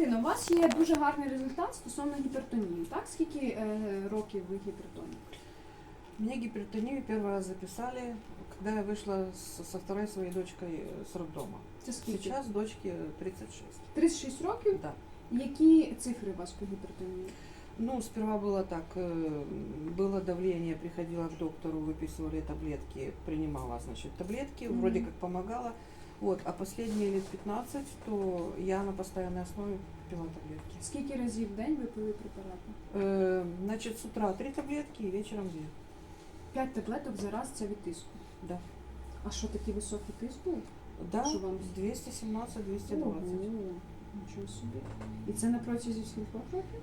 Валентина, у вас є дуже гарний результат стосовно гіпертонії. Так? Скільки е, років ви гіпертонік? Мне гипертонию первый раз записали, когда я вышла с- со второй своей дочкой э, с роддома. Це скільки? Сейчас дочке 36. 36 років. Да. Які цифри у вас по гіпертонії? Ну, сперва было так, э, было давление, приходила к доктору, выписывали таблетки, принимала, значит, таблетки, Мгм. вроде как помогала. Вот, а последние лет 15, то я на постоянной основе пила таблетки. Скільки разів в день ви пили препарати? Э, значит, с утра три таблетки и вечером две. 5 таблеток за раз це від тиску. Да. А що такий високий тиск був? Да, вам? 217-220. Ого, Нічого собі. І це на протязі скількох років?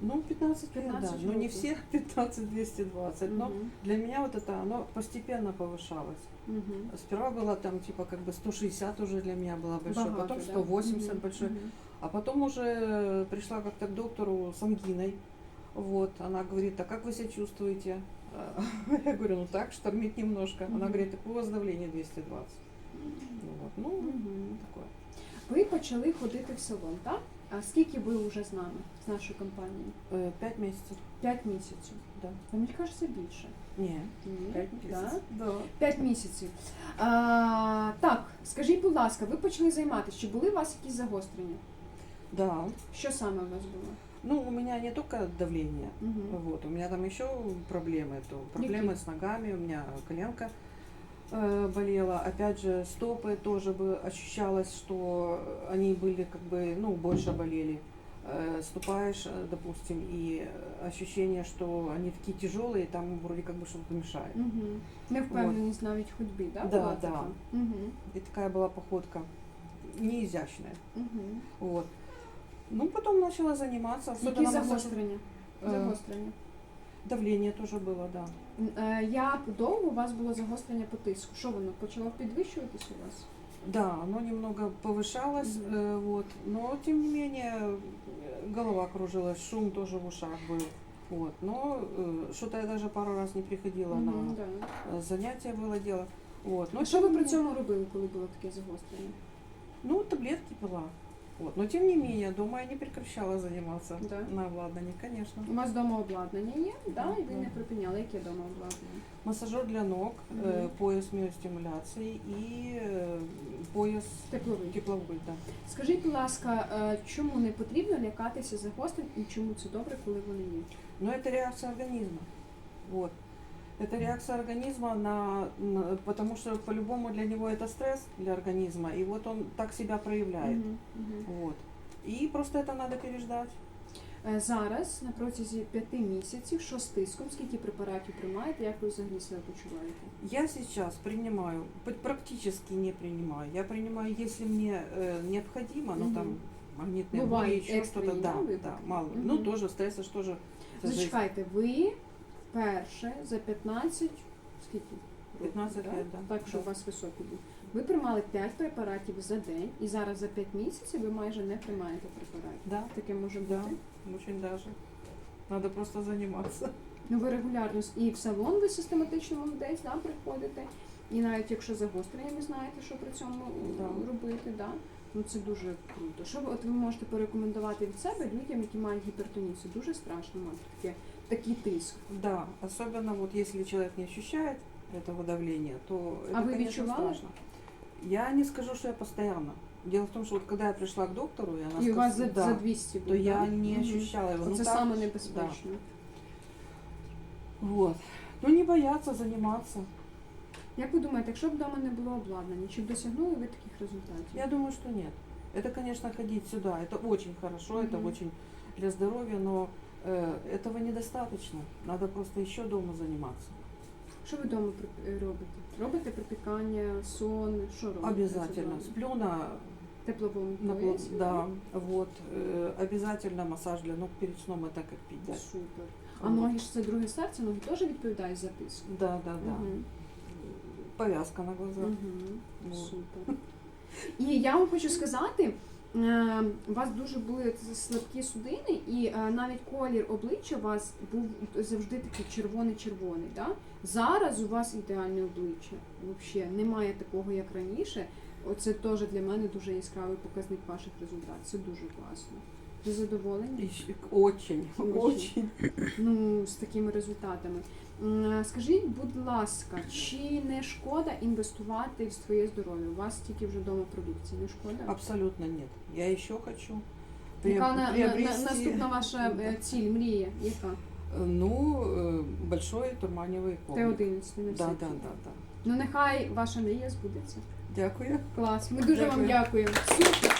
Ну, 15 лет, 15 да. Ну, не років. все 15-220. Но для меня вот это, оно постепенно повышалось. Мгм. Сперва было там, типа, как бы 160 уже для меня было большое, Багато, потом да? 180 Мгм, большой. мгм. А потом уже пришла как-то к доктору с ангиной. Вот, она говорит, а как вы себя чувствуете? Я говорю, ну так, штормит немножко. Она говорит, так у вас давление 220. Ну, вот, ну, такое. Ви почали ходити в салон, так? А скільки ви вже з нами, з нашою компанією? Э, Пять месяцев, П'ять місяців. да. Та мені кажеться більше. Не, Ні? пять Да? месяцев. Да. П'ять місяців. А, так, скажіть, будь ласка, ви почали займатися, чи були у вас якісь загострення? Да. Що саме у вас було? Ну, у меня не только давление, Угу. вот, у меня там еще проблемы. То проблемы Какие? с ногами, у меня коленка э, болела. Опять же, стопы тоже бы ощущалось, что они были как бы, ну, больше болели. Э, ступаешь, э, допустим, и ощущение, что они такие тяжелые, там вроде как бы что-то мешает. Угу. Невпевненість навіть в ходьбі, да? Да, була да. така? Угу. И такая была походка не изящная. Угу. Вот. Ну, потом начала заниматься. Які особенно массаж- загострення? Э, Загострення. Давление тоже было, да. Е, Як довго у вас було загострення по тиску? Що воно почало підвищуватись у вас? Да, оно немного повышалось, Мгм. э, вот, но тем не менее э, голова кружилась, шум тоже в ушах был, вот, но э, что-то я даже пару раз не приходила Мгм, на да. э, занятия было дело, вот. Но А що ви тем при не- цьому робили, коли було таке загострення? Ну, таблетки пила, вот, но тем не менее дома я не прекращала заниматься Да. на обладнании, конечно. У вас вдома обладнання є, да? і ви Мгм. не припиняли, яке вдома обладнання? Массажер для ног, э, Мгм. пояс миостимуляции и э, пояс Тепловий. тепловой, да. Скажіть, будь ласка, е, чому не потрібно лякатися загострень і чому це добре, коли вони є? Но это реакция организма. Вот. Это реакция организма на, на- потому что по-любому для него это стресс для организма, и вот он так себя проявляет. Мгм, мгм. Вот. И просто это надо переждать. Е, Зараз на протязі п'яти місяців, що з тиском, скільки препаратів приймаєте, як ви взагалі себе почуваєте? Я сейчас принимаю, п- практически не принимаю. Я принимаю, если мне э, необходимо, ну Мгм. там магнитные Бывают боли, еще что-то, экстренные, да, да, выпадки? да, мало. Мгм. Ну тоже стресс, это тоже это жизнь. Зачекайте, ви перше за 15, скільки? 15 Да? лет, да. Так, що у вас високий був. Ви приймали 5 препаратів за день, і зараз за 5 місяців ви майже не приймаєте препаратів. Да, Таке може да, бути. очень даже. Надо просто заниматься. Ну ви регулярно і в салон ви систематично молодець, да, приходите. І навіть якщо загострення, ви знаєте, що при цьому Да. робити, да? ну це дуже круто. Що ви от ви можете порекомендувати від себе людям, які мають гіпертонію? Це дуже страшно мати таке, такий тиск. Да, особенно вот если человек не ощущает этого давления, то это, А вы конечно, відчували? страшно. Я не скажу, что я постоянно. Дело в том, что вот когда я пришла к доктору, и она І у вас за, сказала, за да, 200 було, то я да? не Мгм. ощущала его. Ну, Це так, саме да. небезпечно. Вот. Ну не бояться заниматься. Як ви думаєте, якщо б вдома не було обладнання, чи б досягнули ви таких результатів? Я думаю, что нет. Это, конечно, ходить сюда, это очень хорошо, это Мгм. очень для здоровья, но э, этого недостаточно. Надо просто еще дома заниматься. Що ви вдома при- е, робите? Робите припікання, сон, що робите? Обязательно. вдома? Сплю на Тепловому На пол- поясі? да, вот. э, обязательно массаж для ног перед сном это как пить, да. Супер. А Вот. ноги ж це друге серце, ноги теж відповідають за тиск. Да, да, да. Мгм. Повязка на глаза. Мгм. Вот. Супер. І я вам хочу сказати, е, у вас дуже були слабкі судини, і е, навіть колір обличчя у вас був завжди такий червоний-червоний. Да? Зараз у вас ідеальне обличчя. Взагалі немає такого, як раніше. Оце теж для мене дуже яскравий показник ваших результатів. Це дуже класно. Ви задоволені? И щ- Очень, Очень. очень. Ну, з такими результатами. М, е, Скажіть, будь ласка, чи не шкода інвестувати в своє здоров'я? У вас тільки вже вдома продукції, не шкода? Абсолютно нет. Я еще хочу Яка приоб- на, на, на, приобрести, наступна ваша е, ціль, мрія? Яка? э, ну, э, большой турманевый комнат. Т-11 на Да, всі да, ці. да, да. Ну нехай ваша мрія збудеться. Дякую. Клас. Ми дуже вам Дякую. дякуємо. Супер.